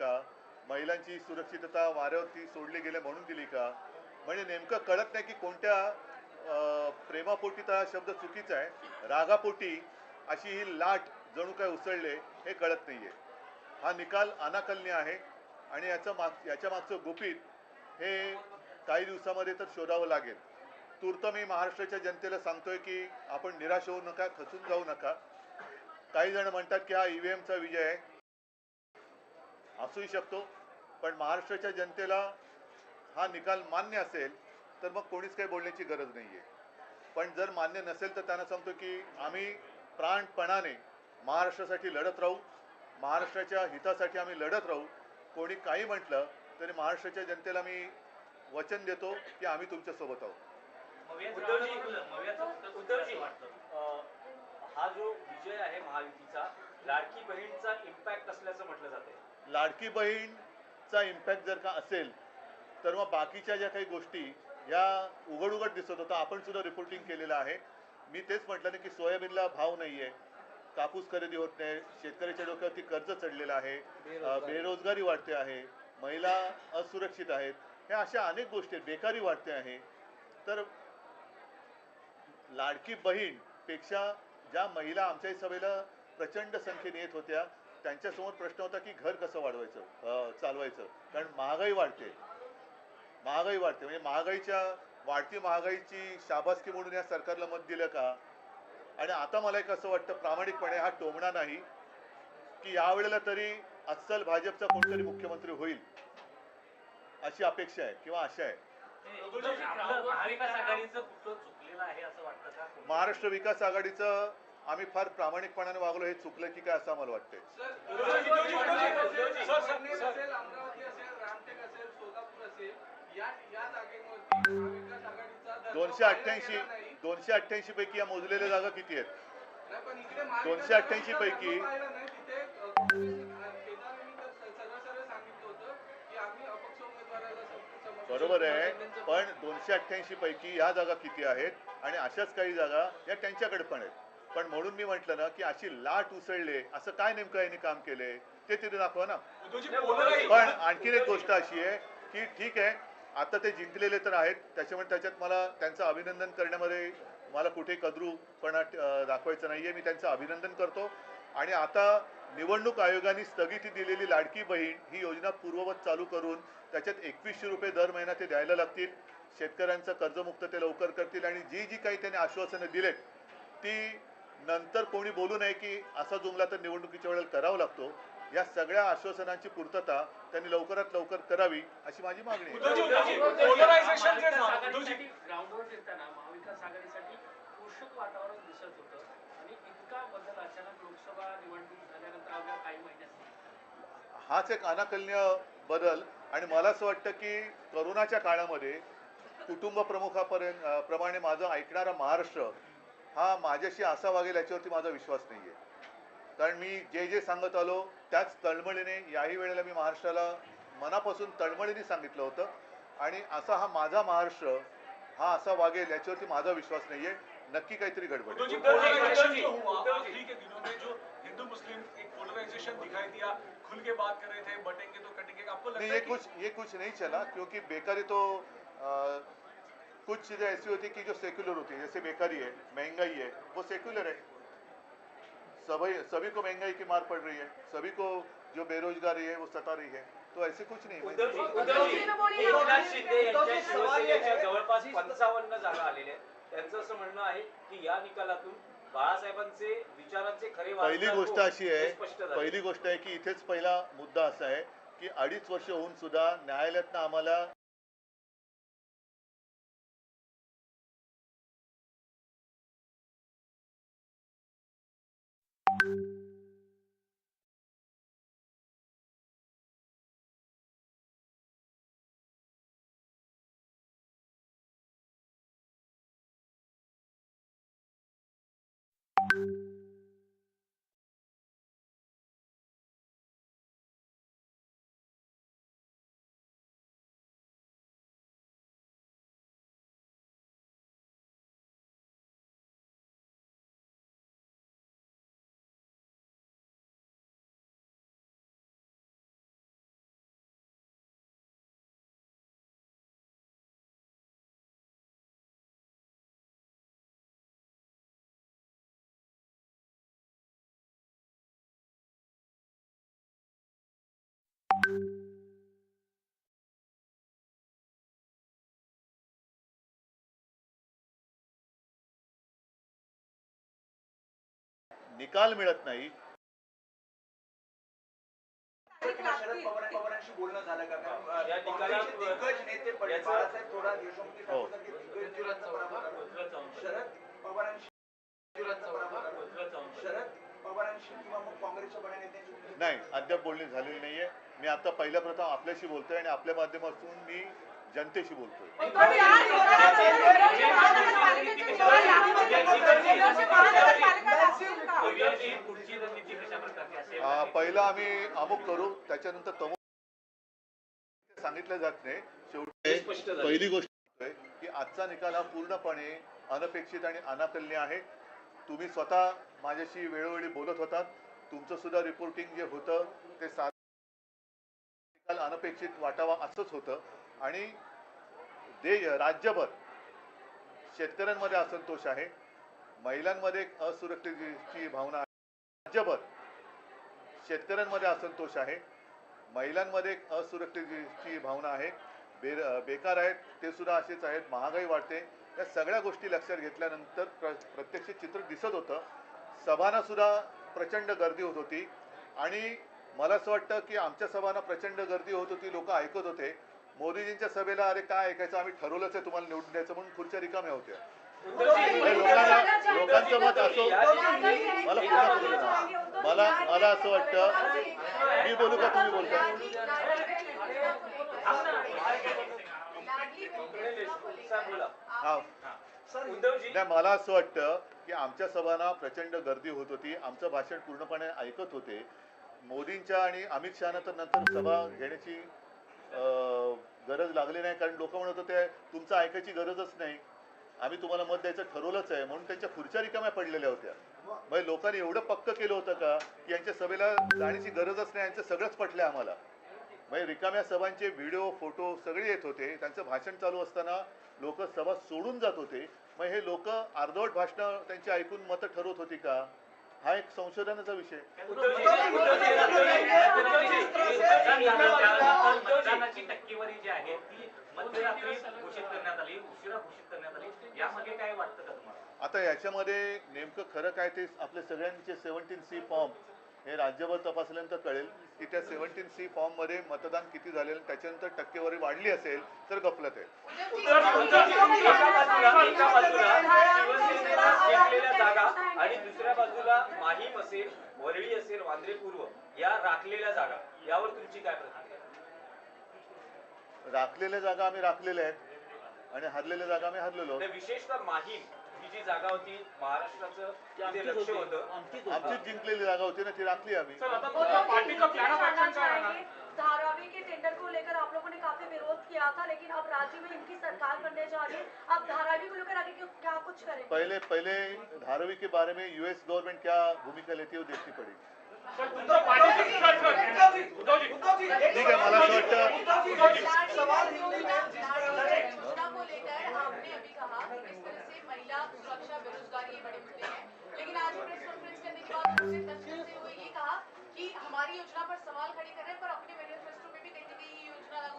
का? महिलांची सुरक्षितता वाऱ्यावरती सोडली गेले म्हणून दिली का? म्हणजे नेमकं कळत नाही की कोणत्या प्रेमापोटी तर हा शब्द चुकीचा आहे. रागापोटी अशी ही लाट जणू काय उसळले हे कळत नाहीये. हा निकाल अनाकलनीय आहे आणि याचं माग याच्या मागचं गुपित हे काही दिवसामध्ये तर शोधावं लागेल. तूर्त मी महाराष्ट्राच्या जनतेला सांगतोय की आपण निराश होऊ नका खचून जाऊ नका. काही जण म्हणतात की हा ई व्ही एमचा विजय आहे. असूही शकतो. पण महाराष्ट्राच्या जनतेला हा निकाल मान्य असेल तर मग कोणीच काही बोलण्याची गरज नाही आहे पण जर मान्य नसेल तर त्यांना सांगतो की आम्ही प्राणपणाने महाराष्ट्रासाठी लढत राहू महाराष्ट्राच्या हितासाठी आम्ही लढत राहू. कोणी काही म्हटलं तरी महाराष्ट्राच्या जनतेला मी वचन देतो की आम्ही तुमच्यासोबत आहोत. उद्धवजी उद्धवजी अं, हा जो विजय आहे महायुतीचा लाडकी बहीणचा इम्पॅक्ट असल्याचं म्हटलं जाते लाडकी बहीणचा इम्पॅक्ट जर का असेल तर मग बाकीच्या ज्या काही गोष्टी या उघड उघड दिसत होता आपण सुद्धा रिपोर्टिंग केलेलं आहे. मी तेच म्हटलं ना की सोयाबीनला भाव नाही आहे कापूस खरेदी होत नाही. शेतकऱ्याच्या डोक्यावरती कर्ज चढलेलं आहे. बेरोजगारी. वाढते आहे. महिला असुरक्षित आहेत. ह्या अशा अनेक गोष्टी आहेत. बेकारी वाढते आहे. तर लाडकी बहीणपेक्षा ज्या महिला आमच्या सभेला प्रचंड संख्येने येत होत्या त्यांच्यासमोर प्रश्न होता की घर कसं वाढवायचं चालवायचं? कारण महागाई वाढते. महागाई वाढते. म्हणजे महागाईच्या वाढती महागाईची शाबासकी म्हणून या सरकारला मत दिलं का? आणि आता मला एक असं वाटतं प्रामाणिकपणे हा टोमणा नाही की यावेळेला तरी अस्सल भाजपचा कोणतरी मुख्यमंत्री होईल अशी अपेक्षा आहे किंवा आशा आहे. महाराष्ट्र विकास आघाडीचं आम्ही फार प्रामाणिकपणाने वागलो हे चुकलं की काय असं आम्हाला वाटतंय. या या दोनशे अठ्ठ्याऐंशी. दोनशे अठ्ठ्याऐंशी पैकी या मोजलेल्या जागा किती आहेत? दोनशे अठ्ठ्याऐंशी पैकी- बरोबर आहे पण दोनशे अठ्ठ्याऐंशी पैकी ह्या जागा किती आहेत? आणि अशाच काही जागा या त्यांच्याकडे पण आहेत. पण म्हणून मी म्हटलं ना की अशी लाट उसळले. असं काय नेमकं यांनी काम केले? ते तिथे दाखवा ना. पण आणखीन एक गोष्ट अशी आहे की ठीक आहे आता ते जिंकलेले तर आहेत. त्याच्यामुळे त्याच्यात मला त्यांचं अभिनंदन करण्यामध्ये मला कुठे कद्रूपणा दाखवायचं नाहीये. मी त्यांचं अभिनंदन करतो. आणि आता निवडणूक आयोगाने स्थगिती दिलेली लाडकी बहीण ही योजना पूर्ववत चालू करून त्याच्यात एकवीसशे रुपये दर महिना ते द्यायला लागतील. शेतकऱ्यांचं कर्जमुक्त ते लवकर करतील. आणि जी जी काही त्यांनी आश्वासनं दिलेत ती नंतर कोणी बोलू नये की असा जुमला तर निवडणुकीच्या वेळेला करावा लागतो. या सगळ्या आश्वासनांची पूर्तता त्यांनी लवकरात लवकर करावी अशी माझी मागणी आहे. उद्धवजी, उद्धवजी, polarization जे झालं, उद्धवजी. ग्राउंडवर फिरताना महाविकास आघाडीसाठी पोषक वातावरण दिसत होतं आणि इतका बदल अचानक लोकसभा निवडणूक झाल्यानंतर अवघ्या काही महिन्यात हाच एक अनाकलनीय बदल आणि मला असं वाटतं की करोनाच्या काळामध्ये कुटुंब प्रमुखापर्यंत प्रमाणे माझं ऐकणारा महाराष्ट्र हा माझ्याशी असा वागेल याच्यावरती माझा विश्वास नाही आहे कारण मी जे जे सांगत आलो त्याच तळमळीने याही वेळेला मी महाराष्ट्राला मनापासून तळमळीने सांगितलं होतं. आणि असा हा माझा महाराष्ट्र हा असा वागेल याच्यावरती माझा विश्वास नाही आहे नक्की काहीतरी गडबड आहे. उद्धवजी, उद्धवजी, polarization उद्धवजी, जो हुआ उद्धवजी। आखिरी के दिनों में जो हिंदू मुस्लिम एक पोलराइजेशन दिखाई दिया खुल के बात कर रहे थे बटेंगे तो कटेंगे आपको लगता नहीं है ये कि कुछ ये कुछ नहीं चला क्योंकि बेकारी तो अ, कुछ चीज़ें ऐसी होती कि जो सेक्युलर होती है जैसे बेकारी है महंगाई है वो सेक्युलर है। सभी सभी को महंगाई की मार पड़ रही है सभी को जो बेरोजगारी है वो सता रही है। तो ऐसे कुछ नहीं है। जवळपास पंचावन्न जागा आलेल्या आहेत. त्यांचं असं म्हणणं आहे की या निकालातून बाळासाहेबांचे विचारांचे खरे पहिली गोष्ट अशी हे आहे. पहिली गोष्ट आहे की इथेच पहिला मुद्दा असा आहे की अडीच वर्ष होऊन सुद्धा न्यायालयातनं आम्हाला बड्या नेत्यांशी बोलणं नाही अद्याप बोलणी झालेली नाहीये. मी आता पहिल्या प्रथम आपल्याशी बोलतोय आणि आपल्या माध्यमातून मी जनतेशी बोलतोय. भव्याची पहिलं आम्ही अमुक करू त्याच्यानंतर तमुक सांगितलं जात नाही. शेवटी पहिली गोष्ट की आजचा निकाल हा पूर्णपणे अनपेक्षित आणि अनाकल्य आहे. तुम्ही स्वतः माझ्याशी वेळोवेळी बोलत होतात. तुमचं सुद्धा रिपोर्टिंग जे होतं ते निकाल अनपेक्षित वाटावा असंच होतं. आणि दे राज्यभर शेतकऱ्यांमध्ये असंतोष आहे. महिलांमध्ये एक असुरक्षिततेची भावना आहे. राज्यभर शेतकऱ्यांमध्ये असंतोष आहे. महिलांमध्ये एक असुरक्षिततेची भावना आहे. बे बेकार आहेत ते सुद्धा असेच आहेत महागाई वाढते. या सगळ्या गोष्टी लक्षात घेतल्यानंतर प्र प्रत्यक्ष चित्र दिसत होतं. सभांना सुद्धा प्रचंड गर्दी होत होती. आणि मला असं वाटतं की आमच्या सभांना प्रचंड गर्दी होत होती लोक ऐकत होते. मोदीजींच्या सभेला अरे काय ऐकायचं आम्ही ठरवलंच आहे तुम्हाला निवडून द्यायचं म्हणून खुर्च्या रिकाम्या होत्या. लोकांचं मत असो मला मला मला असं वाटतं मी बोलू का तुम्ही बोलता हा नाही मला असं वाटतं की आमच्या सभांना प्रचंड गर्दी होत होती. आमचं भाषण पूर्णपणे ऐकत होते. मोदींच्या आणि अमित शहाना तर नंतर सभा घेण्याची गरज लागली नाही. कारण लोक म्हणत होते तुमचं ऐकायची गरजच नाही. आम्ही तुम्हाला मत द्यायचं ठरवलंच आहे म्हणून त्यांच्या खुर्च्या रिकाम्या पडलेल्या होत्या. म्हणजे लोकांनी एवढं पक्क केलं होतं का की यांच्या सभेला जाण्याची गरजच नाही यांचं सगळंच पटलं आम्हाला. म्हणजे रिकाम्या सभांचे व्हिडिओ फोटो सगळे येत होते त्यांचं भाषण चालू असताना लोक सभा सोडून जात होते. मग हे लोक अर्धवट भाषणं त्यांची ऐकून मतं ठरवत होती का? हा एक संशोधनाचा विषय. उद्धवजी उद्धवजी उद्धवजी. मतदानाची टक्केवारी जी आहे ती मध्यरात्री घोषित करण्यात आली. उशिरा घोषित करण्यात आली यामध्ये काय वाटतं का तुम्हाला? आता याच्यामध्ये नेमकं खरं काय ते आपले सगळ्यांचे सेव्हन्टीन सी फॉर्म हे राज्यभर तपासल्यानंतर कळेल की त्या सेव्हन्टीन सी फॉर्ममध्ये मतदान किती झालेलं त्याच्यानंतर टक्केवारी वाढली असेल तर गफलत आहे. उद्धवजी एका बाजूला एका बाजूला शिवसेनेला जिंकलेल्या जागा आणि दुसऱ्या बाजूला माहीम असेल वरळी असेल वांद्रे पूर्व या राखलेल्या जागा. यावर तुमची काय प्रतिक्रिया? राखलेल्या जागा आम्ही राखलेल्या आहेत. आणि हरलेल्या जागा आम्ही हरलेलो. विशेषतः माहीम ही जी जागा होती महाराष्ट्राचं तिथे लक्ष होतं. आमचीच जिंकलेली जागा होती ना ती राखली आम्ही. पार्टी का प्लान ऑफ एक्शन क्या रहना धारावी के टेंडर को लेकर आप लोगों ने काफी विरोध किया था लेकिन अब राज्य में इनकी सरकार बनने जा रही है। अब धारावी को लेकर आगे क्यों- क्या कुछ करेंगे? पहले पहले धारावी के बारे में यूएस गवर्नमेंट क्या भूमिका लेती है वो देखनी पड़ेगी।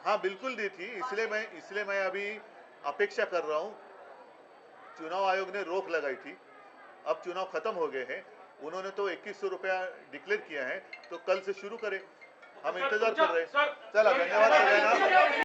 हाँ बिल्कुल दी थी इसलिए मैं इसलिए मैं अभी अपेक्षा कर रहा हूँ चुनाव आयोग ने रोक लगाई थी अब चुनाव खत्म हो गए हैं उन्होंने तो इक्कीस सौ रुपया डिक्लेयर किया है तो कल से शुरू करें हम इंतज़ार कर रहे हैं चला धन्यवाद